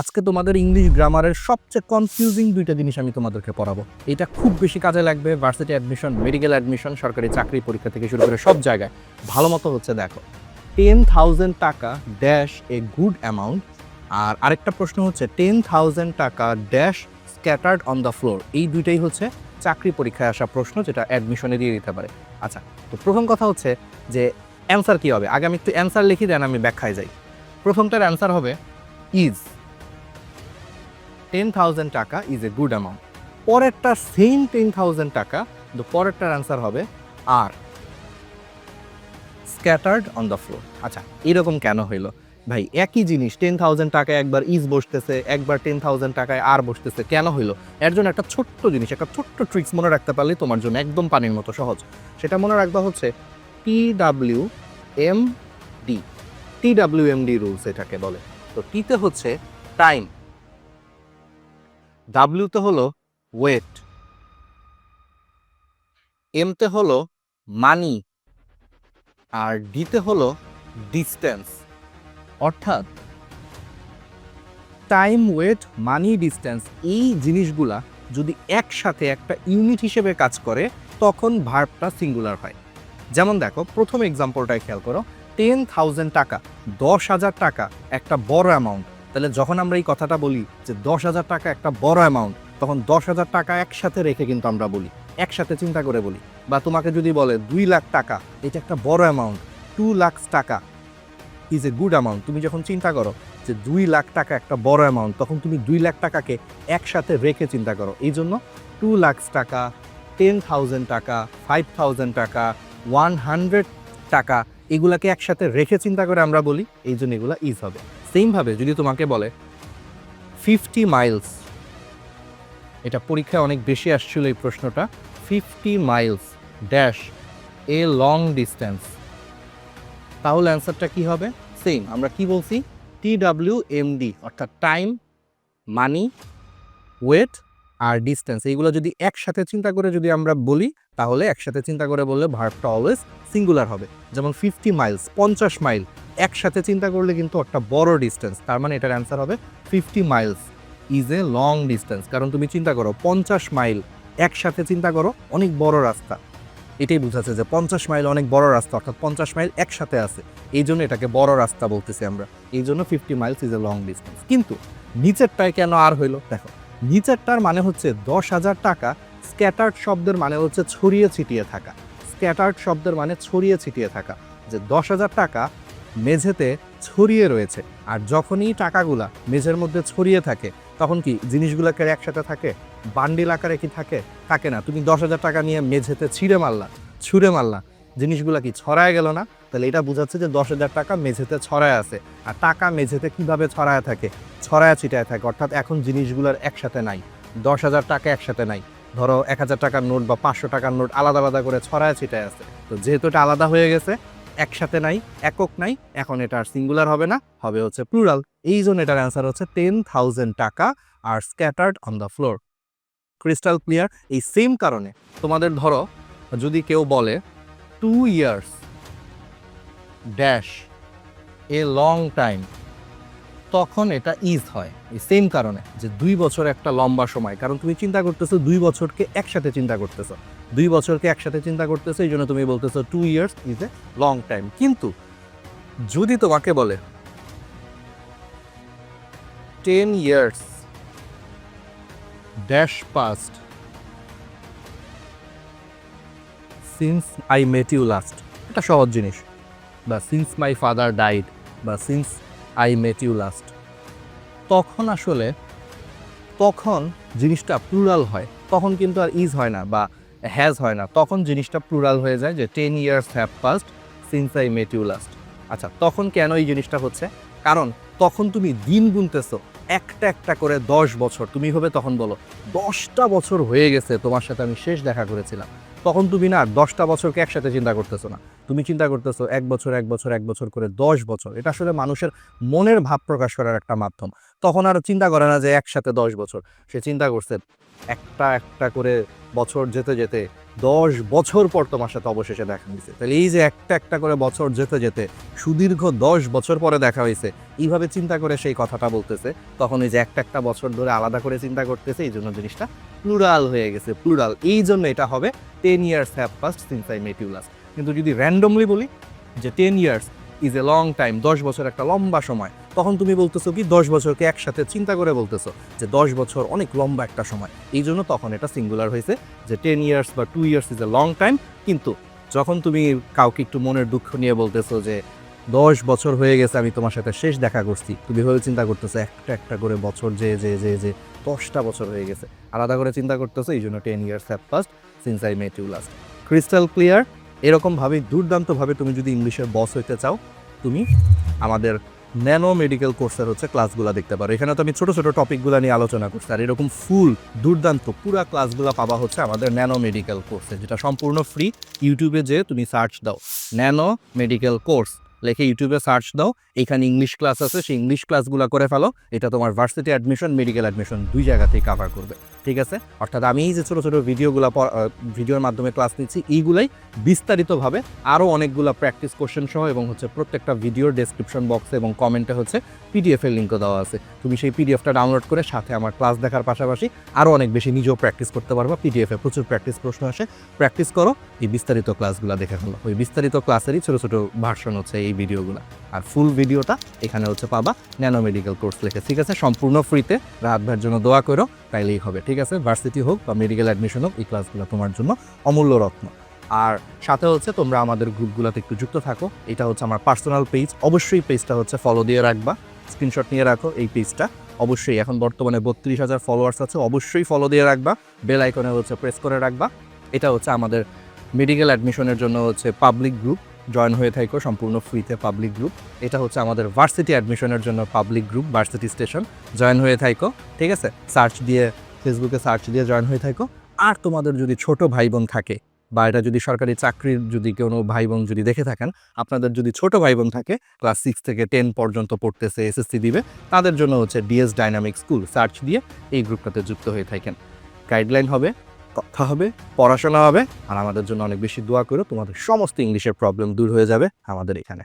আজকে তোমাদের ইংলিশ গ্রামারের সবচেয়ে কনফিউজিং দুইটা জিনিস আমি তোমাদেরকে পড়াবো। এটা খুব বেশি কাজে লাগবে ভার্সিটি অ্যাডমিশন মেডিকেল অ্যাডমিশন সরকারি চাকরি পরীক্ষা থেকে শুরু করে সব জায়গায়। ভালো মতো হচ্ছে দেখো টেন থাউজেন্ড টাকা ড্যাশ এ গুড অ্যামাউন্ট আর আরেকটা প্রশ্ন হচ্ছে টেন থাউজেন্ড টাকা dash scattered on the floor এই দুইটাই হচ্ছে চাকরি পরীক্ষায় আসা প্রশ্ন যেটা অ্যাডমিশনে দিয়ে দিতে পারে। আচ্ছা তো প্রথম কথা হচ্ছে যে অ্যান্সার কী হবে? আগে আমি একটু অ্যান্সার লিখি দেন আমি ব্যাখ্যায় যাই। প্রথমটার অ্যান্সার হবে ইজ টেন থাউজেন্ড টাকা ইজ এ গুড অ্যামাউন্ট পরেরটা সেম টেন থাউজেন্ড টাকা কিন্তু পরেরটার অ্যান্সার হবে are scattered on the floor আচ্ছা এরকম কেন হইল? ভাই, একই জিনিস টেন থাউজেন্ড টাকায় একবার ইজ বসতেছে, একবার টেন থাউজেন্ড টাকায় আর বসতেছে, কেন হইল? এর জন্য একটা ছোট্ট জিনিস, একটা ছোট্ট ট্রিক্স মনে রাখতে পারলে তোমার জন্য একদম পানির মতো সহজ। সেটা মনে রাখবা হচ্ছে T W M D T W M D rules এটাকে বলে। তো টিতে হচ্ছে টাইম ডাব্লিউতে হলো ওয়েট এমতে হলো মানি আর ডিতে হলো ডিস্টেন্স অর্থাৎ টাইম ওয়েট মানি ডিস্টেন্স এই জিনিসগুলা যদি একসাথে একটা ইউনিট হিসেবে কাজ করে, তখন ভার্বটা সিঙ্গুলার হয়। যেমন দেখো, প্রথম এক্সাম্পলটায় খেয়াল করো টেন থাউজেন্ড টাকা, দশ হাজার টাকা, একটা বড় অ্যামাউন্ট তাহলে যখন আমরা এই কথাটা বলি যে দশ হাজার টাকা একটা বড় অ্যামাউন্ট তখন দশ হাজার টাকা একসাথে রেখে কিন্তু আমরা বলি, একসাথে চিন্তা করে বলি। বা তোমাকে যদি বলে দুই লাখ টাকা, এটা একটা বড় অ্যামাউন্ট টু লাখ টাকা ইজ এ গুড অ্যামাউন্ট তুমি যখন চিন্তা করো যে দুই লাখ টাকা একটা বড় অ্যামাউন্ট তখন তুমি দুই লাখ টাকাকে একসাথে রেখে চিন্তা করো। এই জন্য টু লাখ টাকা টেন থাউজেন্ড টাকা ফাইভ থাউজেন্ড টাকা ওয়ান হান্ড্রেড টাকা, এগুলাকে একসাথে রেখে চিন্তা করে আমরা বলি, এই জন্য এগুলো ইজ হবে। সেমভাবে যদি তোমাকে বলে ফিফটি মাইলস, এটা পরীক্ষায় অনেক বেশি আসছিল এই প্রশ্নটা, fifty miles dash a long distance, তাহলে অ্যান্সারটা কি হবে? সেম, আমরা কি বলছি? টি ডাব্লিউ এম ডি, অর্থাৎ টাইম, মানি, ওয়েট আর ডিস্টেন্স এইগুলো যদি একসাথে চিন্তা করে যদি আমরা বলি, তাহলে একসাথে চিন্তা করে বললে ভার্বটা অলওয়েজ সিঙ্গুলার হবে। যেমন ফিফটি মাইলস পঞ্চাশ মাইল একসাথে চিন্তা করলে কিন্তু একটা বড় ডিস্টেন্স তার মানে এটার অ্যান্সার হবে fifty miles is a long distance কারণ তুমি চিন্তা করো, পঞ্চাশ মাইল একসাথে চিন্তা করো, অনেক বড় রাস্তা। এটাই বুঝাচ্ছে যে পঞ্চাশ মাইল অনেক বড় রাস্তা, অর্থাৎ পঞ্চাশ মাইল একসাথে আছে। এই জন্য এটাকে বড় রাস্তা বলতেছি আমরা। এই জন্য fifty miles is a long distance কিন্তু নিচেরটায় কেন আর হইল? দেখো নিচেরটার মানে হচ্ছে দশ হাজার টাকা, স্ক্যাটার্ড শব্দের মানে হচ্ছে ছড়িয়ে ছিটিয়ে থাকা। স্ক্যাটার্ড শব্দের মানে ছড়িয়ে ছিটিয়ে থাকা, যে দশ হাজার টাকা মেঝেতে ছড়িয়ে রয়েছে। আর যখনই টাকাগুলা মেঝের মধ্যে ছড়িয়ে থাকে, তখন কি জিনিসগুলোকে একসাথে থাকে? বান্ডিল আকারে কি থাকে? থাকে না। তুমি দশ হাজার টাকা নিয়ে মেঝেতে ছিঁড়ে মারলা, ছুঁড়ে মারলা জিনিসগুলা কি ছড়ায় গেল না? তাহলে এটা বোঝাচ্ছে যে দশ হাজার টাকা মেঝেতে ছড়ায় আছে। আর টাকা মেঝেতে কীভাবে ছড়ায় থাকে? ছড়ায় ছিটায় থাকে। অর্থাৎ এখন জিনিসগুলোর একসাথে নাই। দশ হাজার টাকা একসাথে নাই। ধরো এক হাজার টাকার নোট বা পাঁচশো টাকার নোট আলাদা আলাদা করে ছড়ায় ছিটায় আছে। তো যেহেতু এটা আলাদা হয়ে গেছে, একসাথে নাই, একক নাই, এখন এটা আর সিঙ্গুলার হবে না, হবে হচ্ছে প্লুরাল এই জন্য এটার অ্যান্সার হচ্ছে টেন থাউজেন্ড টাকা are scattered on the floor crystal clear এই সেম কারণে তোমাদের ধরো, যদি কেউ বলে two years dash a long time তখন এটা ইজ হয়। এই সেম কারণে যে দুই বছর একটা লম্বা সময়। কারণ তুমি চিন্তা করতেছো দুই বছরকে একসাথে চিন্তা করতেছো। দুই বছরকে একসাথে চিন্তা করতেছো, এই জন্য তুমি বলতেছো two years is a long time কিন্তু যদি তোমাকে বলে ten years dash passed since I met you last এটা সহজ জিনিস। বা সিন্স মাই ফাদার ডাইড বা since I met you last তখন আসলে, তখন জিনিসটা প্লুরাল হয়। তখন কিন্তু আর ইজ হয় না বা হ্যাজ হয় না। তখন জিনিসটা প্লুরাল হয়ে যায় যে ten years have passed since I met you last আচ্ছা তখন কেন এই জিনিসটা হচ্ছে? কারণ তখন তুমি দিন গুনতেছো। একটা একটা করে দশ বছর। তুমি হবে তখন বলো, দশটা বছর হয়ে গেছে, তোমার সাথে আমি শেষ দেখা করেছিলাম। তখন তুমি না দশটা বছরকে একসাথে চিন্তা করতেছো না। তুমি চিন্তা করতেছো এক বছর এক বছর এক বছর করে দশ বছর। এটা আসলে মানুষের মনের ভাব প্রকাশ করার একটা মাধ্যম। তখন আর চিন্তা করে না যে একসাথে দশ বছর। সে চিন্তা করছে একটা একটা করে বছর যেতে যেতে দশ বছর পর তোমার সাথে অবশেষে দেখা হয়েছে। তাহলে এই যে একটা একটা করে বছর যেতে যেতে, সুদীর্ঘ দশ বছর পরে দেখা হয়েছে, এইভাবে চিন্তা করে সেই কথাটা বলতেছে। তখন এই যে একটা একটা বছর ধরে আলাদা করে চিন্তা করতেছে, এই জন্য জিনিসটা প্লুরাল হয়ে গেছে প্লুরাল এই জন্য এটা হবে ten years have first since I met you last কিন্তু যদি র্যান্ডমলি বলি যে ten years is a long time দশ বছর একটা লম্বা সময় তখন তুমি বলতেছো কি, দশ বছরকে একসাথে চিন্তা করে বলতেছো যে দশ বছর অনেক লম্বা একটা সময়। এই জন্য তখন এটা সিঙ্গুলার হয়েছে যে টেন ইয়ার্স বা two years is a long time কিন্তু যখন তুমি কাউকে একটু মনের দুঃখ নিয়ে বলতেছো যে দশ বছর হয়ে গেছে, আমি তোমার সাথে শেষ দেখা করছি, তুমি ভাবে চিন্তা করতেছো একটা একটা করে বছর যে যে যে যে দশটা বছর হয়ে গেছে। আলাদা করে চিন্তা করতেছো, এই জন্য ten years have passed since I met you last crystal clear এরকমভাবে, দুর্দান্তভাবে তুমি যদি ইংলিশের বস হইতে চাও, তুমি আমাদের ন্যানো মেডিকেল কোর্সের হচ্ছে ক্লাসগুলো দেখতে পারো। এখানে তো আমি ছোটো ছোটো টপিকগুলো নিয়ে আলোচনা করছি। আর এরকম ফুল দুর্দান্ত, পুরা ক্লাসগুলো পাবা হচ্ছে আমাদের ন্যানো মেডিকেল কোর্সে যেটা সম্পূর্ণ ফ্রি ইউটিউবে যে তুমি সার্চ দাও, ন্যানো মেডিকেল কোর্স লেখে ইউটিউবে সার্চ দাও। এখানে ইংলিশ ক্লাস আছে, সেই ইংলিশ ক্লাসগুলো করে ফেলো। এটা তোমার ভার্সিটি অ্যাডমিশন মেডিকেল অ্যাডমিশন দুই জায়গাতেই কাভার করবে। ঠিক আছে? অর্থাৎ আমি এই যে ছোটো ছোটো ভিডিওগুলো ভিডিওর মাধ্যমে ক্লাস নিচ্ছি, এইগুলাই বিস্তারিতভাবে আরও অনেকগুলো প্র্যাকটিস কোশ্চেন সহ এবং হচ্ছে প্রত্যেকটা ভিডিওর ডেসক্রিপশন বক্সে এবং কমেন্টে হচ্ছে পিডিএফ এর লিঙ্কও দেওয়া আছে। তুমি সেই পিডিএফটা ডাউনলোড করে সাথে আমার ক্লাস দেখার পাশাপাশি আরও অনেক বেশি নিজেও প্র্যাকটিস করতে পারবা। পিডিএফে প্রচুর প্র্যাকটিস প্রশ্ন আসে। প্র্যাকটিস করো, এই বিস্তারিত ক্লাসগুলো দেখে ফেলো। ওই বিস্তারিত ক্লাসেরই ছোটো ছোটো ভার্সন হচ্ছে এই ভিডিওগুলো আর ফুল ভিডিওটা এখানে হচ্ছে পাবা ন্যানো মেডিকেল কোর্স লেখে। ঠিক আছে? সম্পূর্ণ ফ্রিতে রাত ভাইয়ের জন্য দোয়া করো, তাইলেই হবে। ঠিক আছে? ভার্সিটি হোক বা মেডিকেল অ্যাডমিশন হোক, এই ক্লাসগুলো তোমার জন্য অমূল্য রত্ন। আর সাথে হচ্ছে তোমরা আমাদের গ্রুপগুলোতে একটু যুক্ত থাকো। এটা হচ্ছে আমার পার্সোনাল পেজ অবশ্যই পেজটা হচ্ছে ফলো দিয়ে রাখবা। স্ক্রিনশট নিয়ে রাখো এই পেজটা। অবশ্যই এখন বর্তমানে বত্রিশ হাজার ফলোয়ার্স আছে, অবশ্যই ফলো দিয়ে রাখবা। বেল আইকনে হচ্ছে প্রেস করে রাখবা। এটা হচ্ছে আমাদের মেডিকেল অ্যাডমিশনের জন্য হচ্ছে পাবলিক গ্রুপ জয়েন হয়ে থাকো, সম্পূর্ণ ফ্রিতে পাবলিক গ্রুপ এটা হচ্ছে আমাদের ভার্সিটি অ্যাডমিশনের জন্য public group varsity station join হয়ে থাকো, ঠিক আছে? সার্চ দিয়ে ফেসবুকে সার্চ দিয়ে জয়েন হয়ে থাকো। আর তোমাদের যদি ছোট ভাই বোন থাকে বা এটা যদি সরকারি চাকরির যদি কোনো ভাই বোন যদি দেখে থাকেন, আপনাদের যদি ছোট ভাই বোন থাকে, ক্লাস সিক্স থেকে টেন পর্যন্ত পড়তেছে এসএসসি দিবে, তাদের জন্য হচ্ছে ডিএস ডাইনামিক স্কুল সার্চ দিয়ে এই গ্রুপটাতে যুক্ত হয়ে থাকেন। গাইডলাইন হবে, কথা হবে, পড়াশোনা হবে, আর আমাদের জন্য অনেক বেশি দোয়া করো, তোমাদের সমস্ত ইংলিশের প্রবলেম দূর হয়ে যাবে আমাদের এখানে।